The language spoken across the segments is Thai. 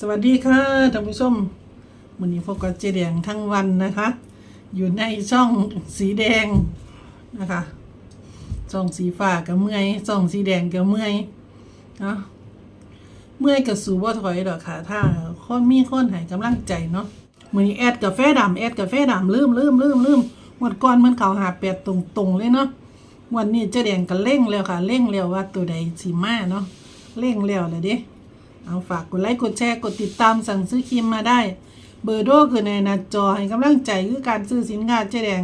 สวัสดีค่ะท่านผู้ชมวันนี้พบกับเจแดงทั้งวันนะคะ อยู่ในช่องสีแดงนะคะช่องสีฟ้ากับเมื่อยช่องสีแดงกับเมื่อยเนาะเมื่อยกับสูบ่ถอยดอกค่ะ ถ้าคนมีคนให้กำลังใจเนาะมือนี้แอดกาแฟดำแอดกาแฟดำลืมลืมลืมลืมงวดก่อนมันเขาหาแปดตรงๆเลยเนาะวันนี้เจแดงก็เร่งแล้วค่ะเร่งแล้วว่าตัวใดสีมาเนาะเร่งแล้วเลยเด้ เอาฝากกดไลค์กดแชร์กดติดตามสั่งซื้อครีมมาได้ เบอร์โดคือในหน้าจอให้กำลังใจคือการซื้อสินค้าเจ๊แดง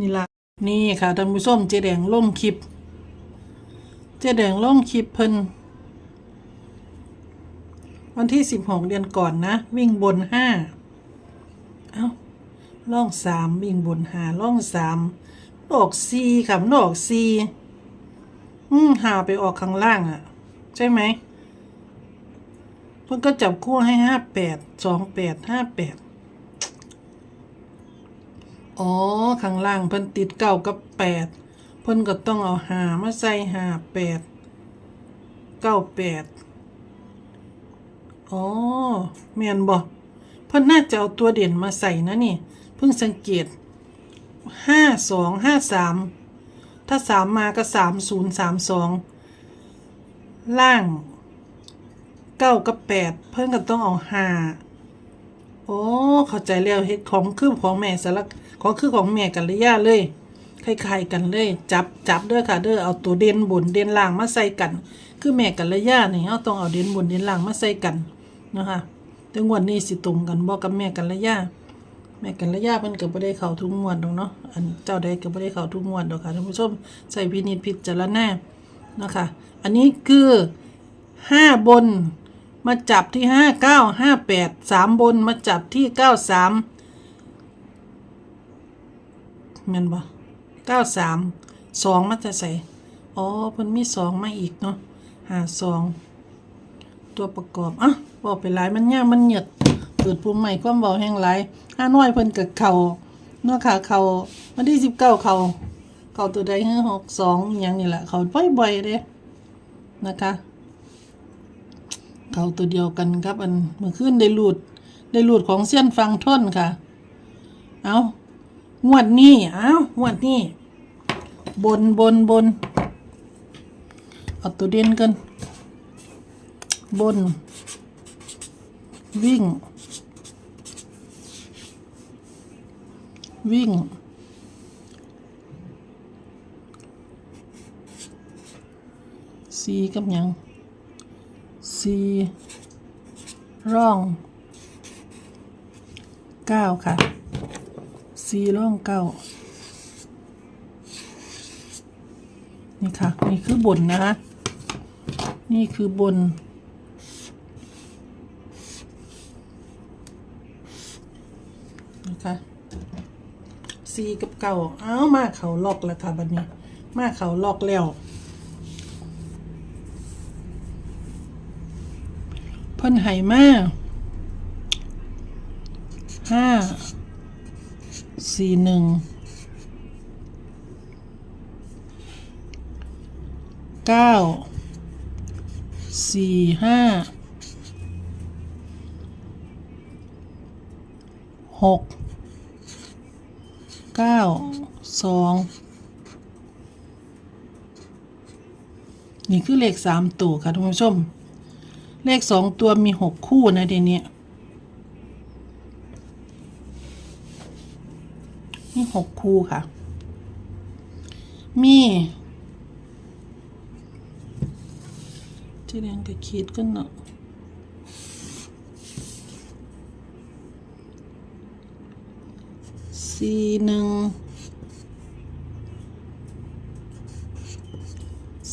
นี่ละนี่ค่ะท่านผู้ชมเจ๊แดงลงคลิป เจ๊แดงลงคลิปเพิ่นวันที่สิบหกเดือนก่อนนะ วิ่งบนห้าเอาล่องสามวิ่งบนหาล่องสามออกซีค่ะนออกซีอืมหาไปออกข้างล่างอะ่ะ ใช่ไหม เพิ่นก็จับคู่ให้ห้าแปดสองแปดห้าแปดอ๋อข้างล่างเพิ่นติดเก้ากับแปดเพิ่นก็ต้องเอาหามาใส่ห้าแปดเก้าแปดอ๋อแมนบ่เพิ่นน่าจะเอาตัวเด่นมาใส่นะนี่ เพิ่งสังเกตห้าสองห้าสามถ้าสามมาก็สามศูนย์สามสองล่าง เก้ากับแปดเพิ่นก็ต้องเอาห้าโอ้เข้าใจแล้วเฮ็ดของคือของแม่สารของคือของแม่กันเลยย่าเลยคล้ายๆกันเลย จับจับเด้อค่ะเด้อเอาตัวเด่นบนเด่นล่างมาใส่กัน คือแม่กันเลยย่านี่เอาต้องเอาเด่นบนเด่นล่างมาใส่กันนะคะแต่งวดนี้สิตรงกันบ่กับแม่กันเลยย่าแม่กันเลยย่าเพิ่นก็บ่ได้เข้าทุกงวดดอกเนาะอันเจ้าใดก็บ่ได้เข้าทุกงวดดอกค่ะท่านผู้ชมใส่พินิจพิจารณานะคะอันนี้คือห้าบน มาจับที่ห้าเก้าห้าแปดสามบนมาจับที่เก้าสามแม่นบ่เก้าสามสองมันจะใส่อ๋อเพิ่นมีสองมาอีกเนาะหาสองตัวประกอบอะบอกไปหลายมันยากมันเหยียดเปิดปุ่มใหม่ความบอกแห่งหลายห้าน้อยเพิ่นกับเข่าเนาะค่ะเข่าวันที่สิบเก้าเข่าเข่าตัวใดห้าหกสองอย่างนี่แหละเข่าบ่อยๆเด้นะคะ เขาตัวเดียวกันครับอันเมื่อคืนได้หลุดได้หลุดของเส้นฟังท่อนค่ะ เอางวดนี้เอางวดนี้ บนบนบนเอาตัวเด่นกัน บน วิ่ง วิ่งสีกับยัง สีร่องเก้าค่ะสีร่องเก้านี่ค่ะ นี่คือบนนะคะ นี่คือบน นะคะสีกับเก้าเอ้ามาเขาล็อกแล้วค่ะบัดนี้ มาเขาล็อกแล้ว พิ่นไห้มาห้าสี่หนึ่งเก้าสี่ห้าหกเก้าสองนี่คือเลขสามตัวค่ะท่านผู้ชม เลขสองตัวมีหกคู่นะทีนี้มีหกคู่ค่ะ มีที่แดงกับขีดกันเนาะสี่หนึ่ง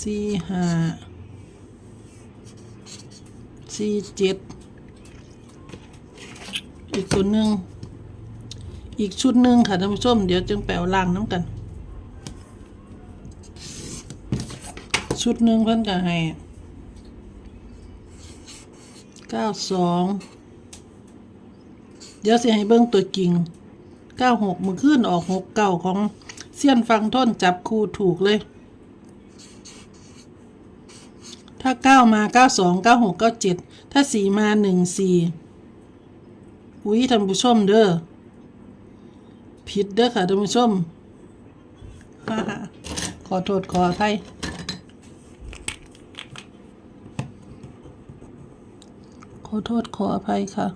สี่ห้า สี่เจ็ดอีกตัวหนึ่งอีกชุดหนึ่งค่ะท่านผู้ชมเดี๋ยวจึงแปลล่างน้ำกัน ชุดหนึ่งเพิ่นก็ให้เก้าสองเดี๋ยวเสิให้เบิ้งตัวจริงเก้าหกมือขึ้นออกหกเก้าของเซียนฟังท่นจับคู่ถูกเลย ถ้าเก้ามาเก้าสองเก้าหกเก้าเจ็ดถ้าสี่มาหนึ่งสี่อุ้ยท่านผู้ชมเด้อผิดเด้อค่ะท่านผู้ชม ขอโทษขออภัยขอโทษขออภัยค่ะ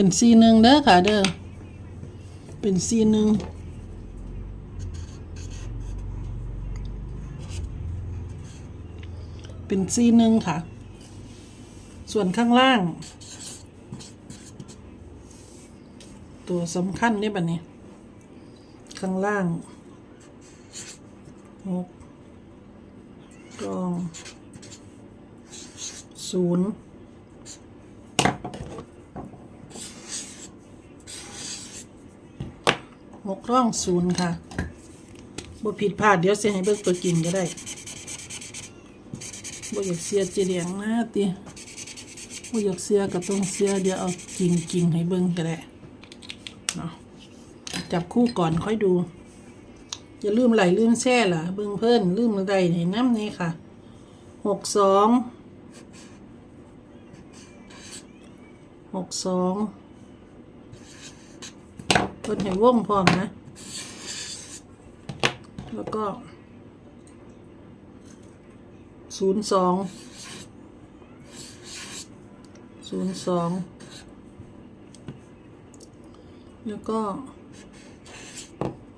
เป็นซีหนึ่งเด้อค่ะเด้อเป็นซีหนึ่งเป็นซีหนึ่งค่ะ ส่วนข้างล่าง ตัวสำคัญนี่บัดนี้ ข้างล่างหกกองศูนย์ หกร่องศูนย์ค่ะบ่ผิดพลาดเดี๋ยวเสียให้เบิกตัวกินก็ได้บ่อยากเสียเจเดียงนะติบ่อยากเสียก็ต้องเสียเดี๋ยวเอากินกินให้เบิ่งก็ได้เนาะจับคู่ก่อนค่อยดูอย่าลืมไหลลืมแช่ล่ะ เบิ่งเพิ่นลืมอะไรให้น้ำนี่ค่ะหกสองหกสอง เพิ่นให้วงพร้อมนะ แล้วก็ศูนย์สองศูนย์สองแล้วก็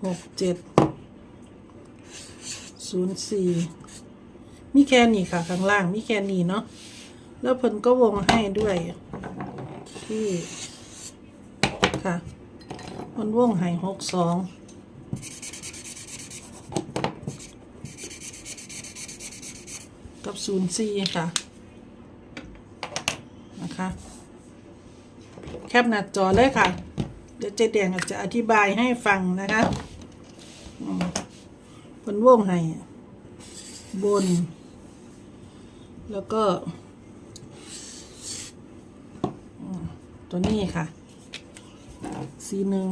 หกเจ็ดศูนย์สี่มีแค่นี้ค่ะ ข้างล่าง มีแค่นี้เนาะแล้วเพิ่นก็วงให้ด้วยที่ค่ะ มันว่องไห้หกสองกับศูนย์สี่ค่ะ นะคะ แคปหน้าจอเลยค่ะ เดี๋ยวเจ๊แดงจะอธิบายให้ฟังนะคะอืมมันว่องไห้บน แล้วก็ ตัวนี้ค่ะ สีหนึ่ง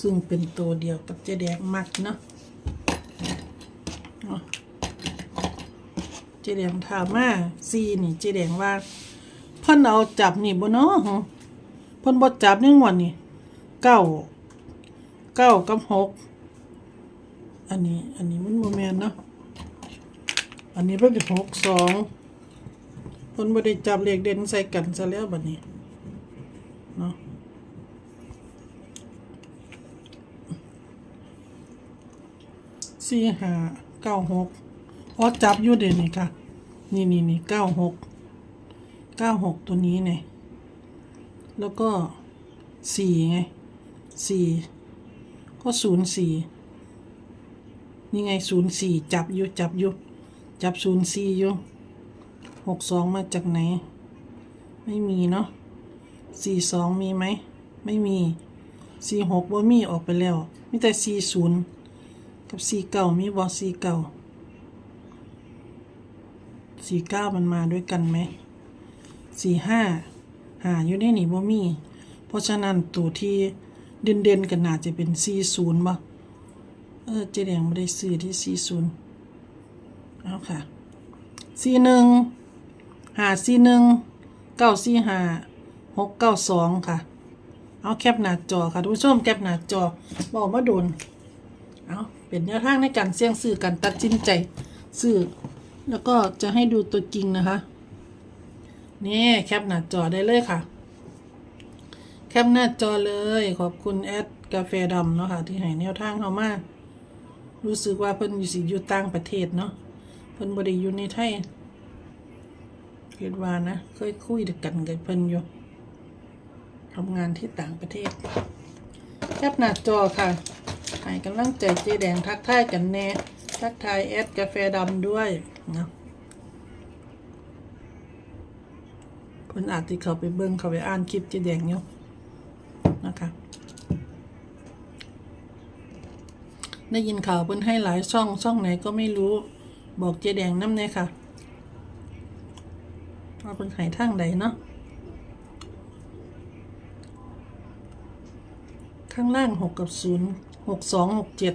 ซึ่งเป็นตัวเดียวกับเจแดงมักเนาะเนาะจแดงถามมาซีนี่เจแดงว่าพ่นเอาจับนี่บ่เนาะพ่นบ่จับในงวดนี่เก้าเก้ากับหกอันนี้ อันนี้มันบ่แมนเนาะอันนี้เป็นหกสอง เพิ่นบ่ได้จับเลขเด่นใส่กันซะแล้วบัดนี้เนาะสี่ห้าเก้าหกอ๋อจับอยู่เด่นนี่ค่ะ นี่นี่นี่เก้าหกเก้าหกตัวนี้เนี่ยแล้วก็สี่ไงสี่ก็ศูนย์สี่นี่ไงศูนย์สี่จับอยู่จับอยู่จับศูนย์สี่อยู่ หกสองมาจากไหน ไม่มีเนาะสี่สองมีไหม ไม่มีสี่หกว่ามีออกไปแล้ว มีแต่สี่ศูนย์กับสี่เก้ามีบอสี่เก้าสี่เก้ามันมาด้วยกันไหมสี่ห้าหาอยู่ในนี่บ่มี เพราะฉะนั้นตัวที่เด่นเด่นๆกันน่าจะเป็นสี่ศูนย์บ่เออเจ๊แดงไม่ได้ซื้อที่สี่ศูนย์เอาค่ะสี่หนึ่ง หาสี่หนึ่งเก้าสี่หาหกเก้าสองค่ะ เอาแคปหน้าจอค่ะทุกผู้ชมแคปหน้าจอบอกมาโดนเอาเป็นแนวทางในการเสี่ยงซื้อการตัดสินใจซื้อแล้วก็จะให้ดูตัวจริงนะคะนี่แคปหน้าจอได้เลยค่ะ แคปหน้าจอเลยขอบคุณแอดกาแฟดำเนาะค่ะที่ให้แนวทางเขามารู้สึกว่าเพิ่นอยู่สิอยู่ต่างประเทศเนาะเพิ่นบ่ได้อยู่ในไทย คิดว่านะเคยคุยกันกับเพิ่นอยู่ทำงานที่ต่างประเทศแคปหน้าจอค่ะให้กำลังใจเจแดงทักทายกันแน่ ทักทายแอดกาแฟดำด้วยนะเพิ่นอาจที่เขาไปเบิ่งเขาไปอ่านคลิปเจแดงอยู่นะคะได้ยินข่าวเพิ่นให้หลายช่องช่องไหนก็ไม่รู้บอกเจแดงน้ำเนี่ยค่ะ ว่าเป็นไห้ทางใดเนาะข้างล่างหกกับศูนย์หกสองหกเจ็ด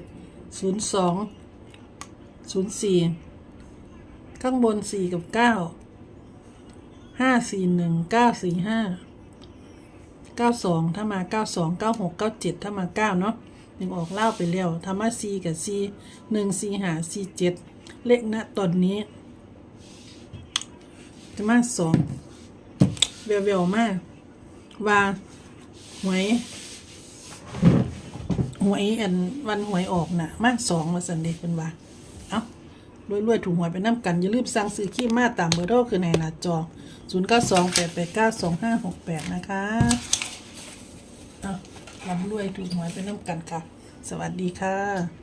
ศูนย์สองศูนย์สี่ข้างบนสี่กับเก้าห้าสี่หนึ่งเก้าสี่ห้าเก้าสองถ้ามาเก้าสองเก้าหกเก้าเจ็ดถ้ามาเก้าเนาะหนึ่งออกเล่าไปแล้วถ้ามาสี่กับสี่หนึ่งสี่หาสี่เจ็ดเลขณตอนนี้ จะมาสองเววๆมากว่าหวย หวยอันวันหวยออกน่ะ มาสองมาสันเด็กเป็นว่า เอารวยๆถูกหวยไปน้ำกัน อย่าลืมสั่งซื้อขี้มาตามเบอร์โทรคือในหน้าจอ 0 9 2 8 8 9 2 5 6 8 นะคะเอาลำรวยถูกหวยไปน้ำกันค่ะ สวัสดีค่ะ